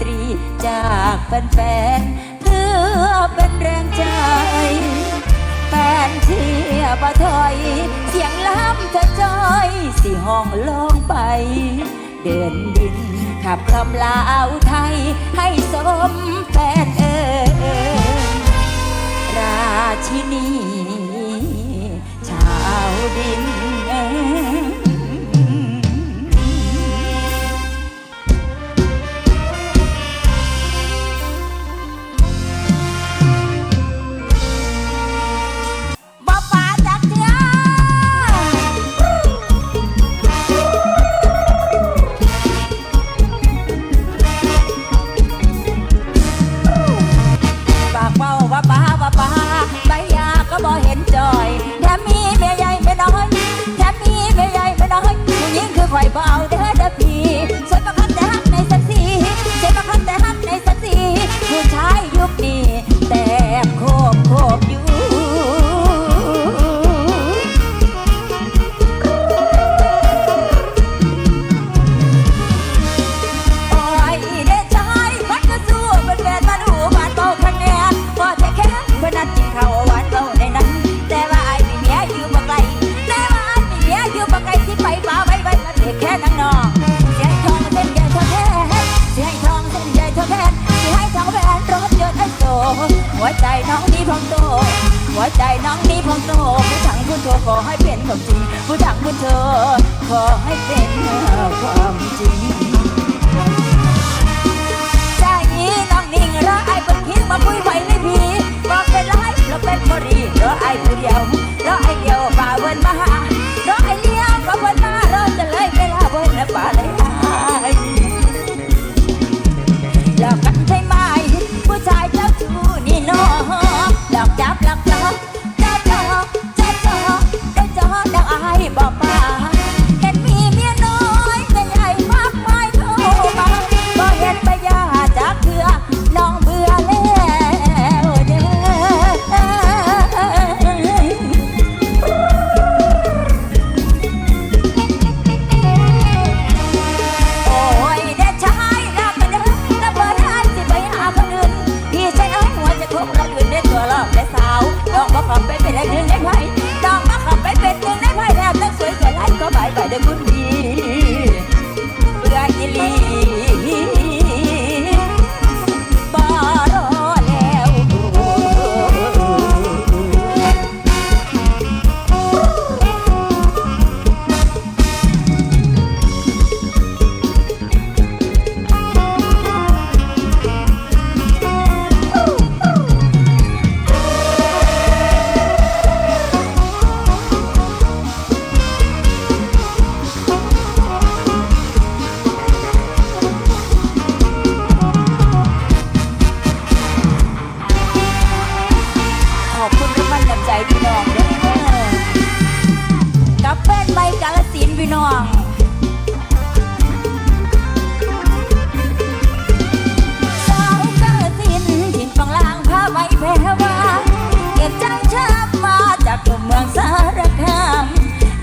ตรีจากแฟนๆเพื่อเป็นแรงใจ แฟนเชียร์บ่ถอย เสียงล้ำจะจอยสิห้องลองไป เดินดินขับคำลาวไทย ให้สมแฟนเอ่ยราชินี ชาวดินบ่ ขอให้เป็นความจริงผู้ถังผู้เธอ ขอให้เป็นความจริง รวาเก็บจังชามาจากกลุ่มเมืองสารคาม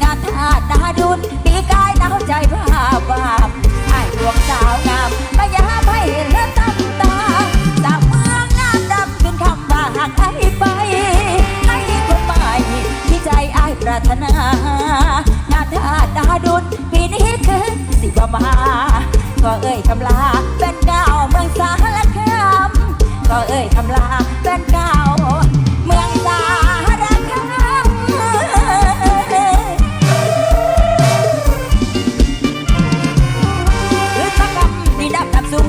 งานทาดาดุนปีกายหนาวใจภาพวาบไอ้ดวงสาวงามมายาให้เห็นและตั้งตาจากเมืองน้ำดำขึ้นคำว่าหากให้ไปให้คนใหม่ที่ใจไอ้ายปรารถนางานทาดาดุนปีนี้คือสิบมาก็เอ่ยคำลาเป็นเก้าวเมืองสาร ก็เอ่ยคำลาเป็นเก้าเมืองสารคามขึ้นมากำดินดำดำซุ่ม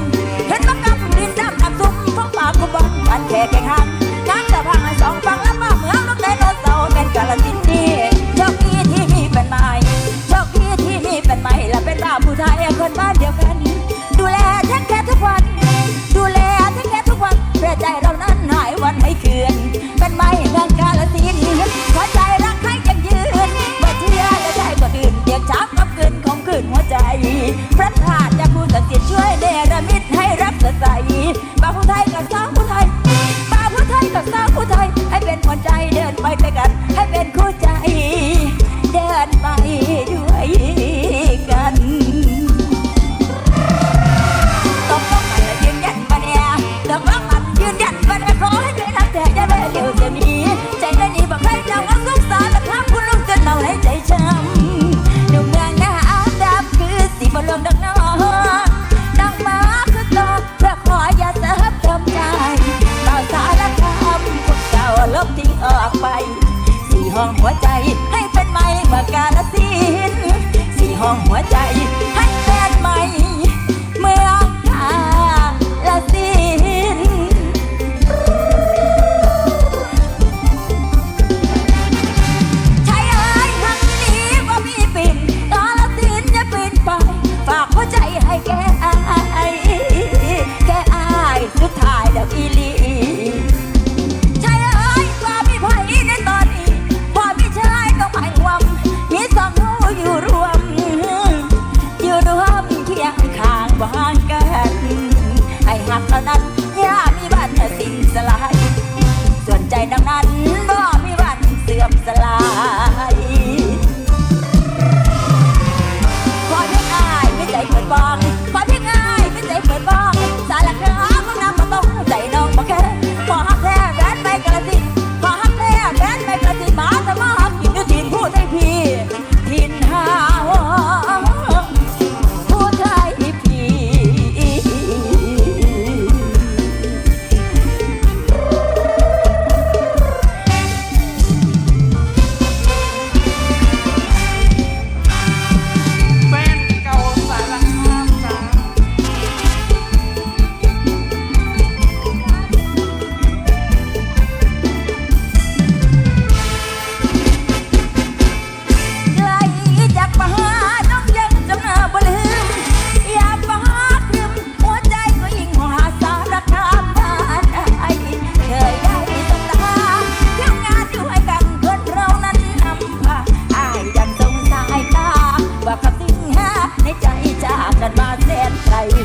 ขึ้นมากำดินดำดำซุ่มฟ้องปากกุบันมันแค่แข่งหันงานจะพังสองฝั่งแล้วมาเมืองรถไดโนเสาร์เป็นกาลสินธุ์นี่โชคดีที่มีเป็นไม้โชคดีที่มีเป็นไม้และเป็นบ้าผู้ชายคนบ้านเดียวกัน ดูแลฉันแค่ทุกวัน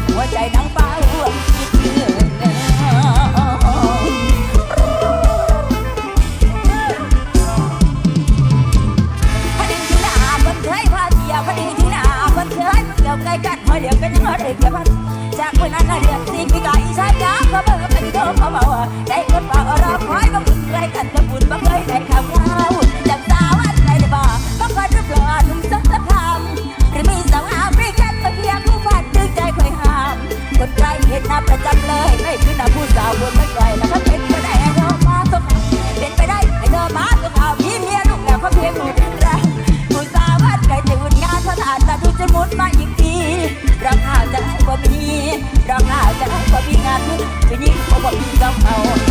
หัวใจนางฟ้าห่วงคิดเรื่องพอดีถึงหน้าคนเคยเกี่ยวไกกันหอยเหลี่ยมกันยังหอยเด็กกัน แะให้ขอพี่งานทุกไปยิ่งเขาบอกพี่เจ้าเอา